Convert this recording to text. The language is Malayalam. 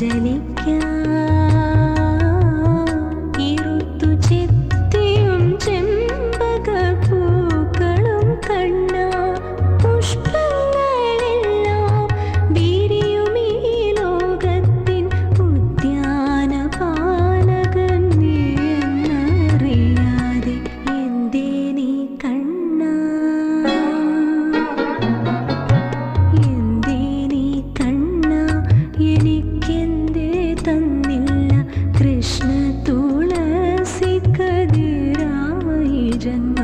ജനിക്കാം vision.